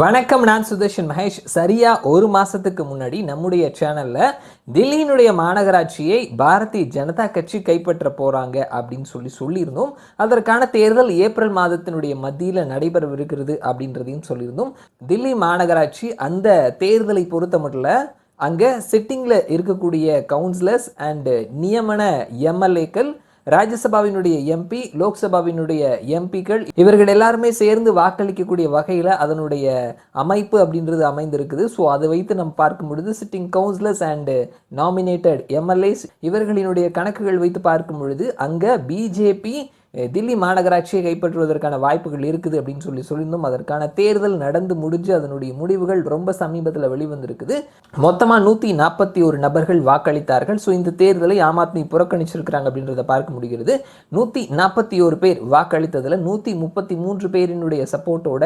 வணக்கம் நான் சுதர்ஷன் மகேஷ். சரியாக ஒரு மாதத்துக்கு முன்னாடி நம்முடைய சேனலில் தில்லியினுடைய மாநகராட்சியை பாரதிய ஜனதா கட்சி கைப்பற்ற போகிறாங்க அப்படின்னு சொல்லி சொல்லியிருந்தோம். அதற்கான தேர்தல் ஏப்ரல் மாதத்தினுடைய மத்தியில் நடைபெறவிருக்கிறது அப்படின்றதையும் சொல்லியிருந்தோம். தில்லி மாநகராட்சி அந்த தேர்தலை பொறுத்த மட்டும் அங்கே சிட்டிங்கில் இருக்கக்கூடிய கவுன்சிலர்ஸ் அண்டு நியமன எம்எல்ஏக்கள் ராஜ்யசபாவினுடைய எம்பி லோக்சபாவினுடைய எம்பிக்கள் இவர்கள் எல்லாருமே சேர்ந்து வாக்களிக்கக்கூடிய வகையில் அதனுடைய அமைப்பு அப்படின்றது அமைந்திருக்குது. ஸோ அதை வைத்து நம்ம பார்க்கும் பொழுது sitting councillors and nominated MLAs இவர்களினுடைய கணக்குகள் வைத்து பார்க்கும் பொழுது அங்கே பிஜேபி தில்லி மாநகராட்சியை கைப்பற்றுவதற்கான வாய்ப்புகள் இருக்குது அப்படின்னு சொல்லி சொல்லியிருந்தோம். அதற்கான தேர்தல் நடந்து முடிஞ்சு அதனுடைய முடிவுகள் ரொம்ப சமீபத்தில் வெளிவந்திருக்குது. மொத்தமாக நூற்றி நாற்பத்தி ஒரு நபர்கள் வாக்களித்தார்கள். ஸோ இந்த தேர்தலை ஆம் ஆத்மி புறக்கணிச்சிருக்கிறாங்க அப்படின்றத பார்க்க முடிகிறது. நூற்றி நாற்பத்தி ஒரு பேர் வாக்களித்ததில் நூற்றி முப்பத்தி மூன்று பேரினுடைய சப்போர்ட்டோட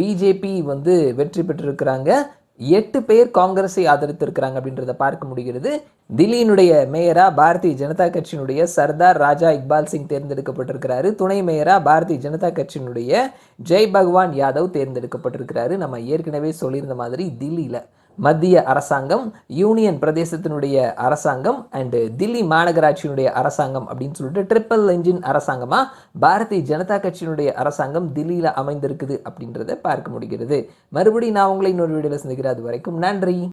பிஜேபி வந்து வெற்றி பெற்றிருக்கிறாங்க. எட்டு பேர் காங்கிரஸை ஆதரித்திருக்கிறாங்க அப்படின்றத பார்க்க முடிகிறது. தில்லியினுடைய மேயரா பாரதிய ஜனதா கட்சியினுடைய சர்தார் ராஜா இக்பால் சிங் தேர்ந்தெடுக்கப்பட்டிருக்கிறாரு. துணை மேயரா பாரதிய ஜனதா கட்சியினுடைய ஜெய் பகவான் யாதவ் தேர்ந்தெடுக்கப்பட்டிருக்கிறாரு. நம்ம ஏற்கனவே சொல்லியிருந்த மாதிரி தில்லியில் மத்திய அரசாங்கம் யூனியன் பிரதேசத்தினுடைய அரசாங்கம் அண்டு தில்லி மாநகராட்சியினுடைய அரசாங்கம் அப்படின்னு சொல்லிட்டு ட்ரிப்பிள் என்ஜின் அரசாங்கமாக பாரதிய ஜனதா கட்சியினுடைய அரசாங்கம் தில்லியில் அமைந்திருக்குது அப்படின்றத பார்க்க முடிகிறது. மறுபடியும் நான் உங்களை இன்னொரு வீடியோவில் சந்திக்கிறேன். அது வரைக்கும் நன்றி.